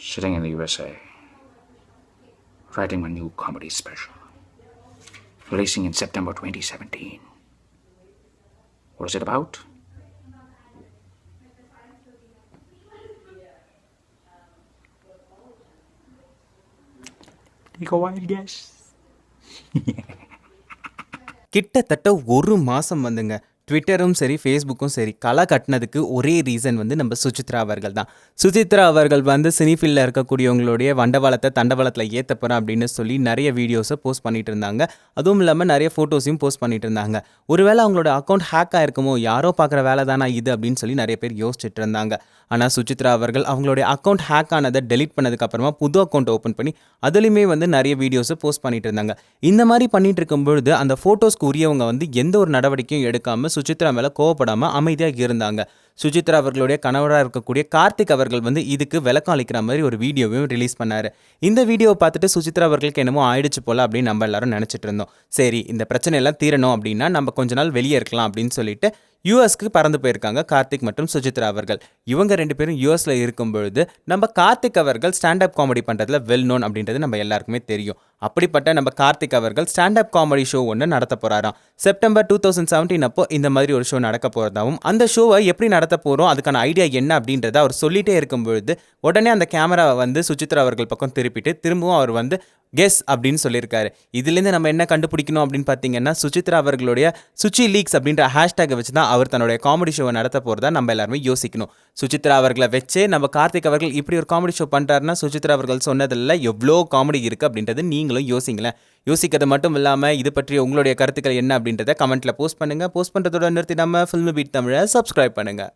sitting in the USA, writing my new comedy special, releasing in September 2017. What is it about? Take a wild guess. கிட்டத்தட்ட ஒரு மாதம் வந்துங்க ட்விட்டரும் சரி ஃபேஸ்புக்கும் சரி களை கட்டினதுக்கு ஒரே ரீசன் வந்து நம்ம சுசித்ரா அவர்கள் தான். சுசித்ரா அவர்கள் வந்து சினிஃபீல்டில் இருக்கக்கூடியவங்களுடைய வண்டவாளத்தை தண்டவாளத்தில் ஏற்ற போகிறேன் அப்படின்னு சொல்லி நிறைய வீடியோஸை போஸ்ட் பண்ணிட்டு இருந்தாங்க. அதுவும் இல்லாமல் நிறைய ஃபோட்டோஸையும் போஸ்ட் பண்ணிட்டு இருந்தாங்க. ஒருவேளை அவங்களோட அக்கௌண்ட் ஹேக் ஆயிருக்குமோ யாரோ பார்க்குற வேலை தானா இது அப்படின்னு சொல்லி நிறைய பேர் யோசிச்சுட்டு இருந்தாங்க. ஆனால் சுசித்ரா அவர்கள் அவங்களுடைய அக்கௌண்ட் ஹேக் ஆனதை டெலிட் பண்ணதுக்கப்புறமா புது அக்கௌண்ட் ஓப்பன் பண்ணி அதுலேயுமே வந்து நிறைய வீடியோஸை போஸ்ட் பண்ணிட்டு இருந்தாங்க. இந்த மாதிரி பண்ணிட்டு இருக்கும்பொழுது அந்த ஃபோட்டோஸ்க்கு உரியவங்க வந்து எந்த ஒரு நடவடிக்கையும் எடுக்காமல் சுசித்ரா மேலே கோவப்படாமல் அமைதியாக இருந்தாங்க. சுஜித்ரா அவர்களுடைய கணவராக இருக்கக்கூடிய கார்த்திக் அவர்கள் வந்து இதுக்கு விளக்கம் அளிக்கிற மாதிரி ஒரு வீடியோவையும் ரிலீஸ் பண்ணார். இந்த வீடியோவை பார்த்துட்டு சுஜித்ரா அவர்களுக்கு என்னமோ ஆயிடுச்சு போல அப்படின்னு நம்ம எல்லாரும் நினச்சிட்டு இருந்தோம். சரி இந்த பிரச்சனை எல்லாம் தீரணும் அப்படின்னா நம்ம கொஞ்ச நாள் வெளியே இருக்கலாம் அப்படின்னு சொல்லிட்டு யூஎஸ்க்கு பறந்து போயிருக்காங்க கார்த்திக் மற்றும் சுஜித்ரா அவர்கள். இவங்க ரெண்டு பேரும் யூஎஸில் இருக்கும் பொழுது நம்ம கார்த்திக் அவர்கள் ஸ்டாண்டப் காமெடி பண்ணுறதுல வெல் நோன் அப்படின்றது நம்ம எல்லாருக்குமே தெரியும். அப்படிப்பட்ட நம்ம கார்த்திக் அவர்கள் ஸ்டாண்டப் காமெடி ஷோ ஒன்று நடத்த போறாராம். செப்டம்பர் டூ தௌசண்ட் செவன்டீன் அப்போ இந்த மாதிரி ஒரு ஷோ நடக்க போகிறதாகவும் அந்த ஷோவை எப்படி நடத்த போகிறோம் அதுக்கான ஐடியா என்ன அப்படின்றத அவர் சொல்லிகிட்டே இருக்கும் பொழுது உடனே அந்த கேமராவை வந்து சுச்சித்ரா அவர்கள் பக்கம் திருப்பிட்டு திரும்பவும் அவர் வந்து கெஸ் அப்படின்னு சொல்லியிருக்காரு. இதுலேருந்து நம்ம என்ன கண்டுபிடிக்கணும் அப்படின்னு பார்த்தீங்கன்னா சுச்சித்ரா அவர்களுடைய சுச்சி லீக்ஸ் அப்படின்ற ஹேஷ்டேகை வச்சு தான் அவர் தன்னுடைய காமெடி ஷோவை நடத்த போகிறதா நம்ம எல்லாருமே யோசிக்கணும். சுசித்ரா அவர்களை வச்சே நம்ம கார்த்திக் அவர்கள் இப்படி ஒரு காமெடி ஷோ பண்ணுறாருன்னா சுச்சித்ரா அவர்கள் சொன்னதில் எவ்வளோ காமெடி இருக்குது அப்படின்றது நீங்களும் யோசிங்களேன். யோசிக்கிறது மட்டும் இல்லாமல் இது பற்றி உங்களுடைய கருத்துக்கள் என்ன அப்படின்றத கமெண்ட்டில் போஸ்ட் பண்ணுங்கள் போஸ்ட் பண்ணுறதோட நிறுத்தி நம்ம ஃபில்ம் பீட் தமிழை சப்ஸ்கிரைப் பண்ணுங்கள்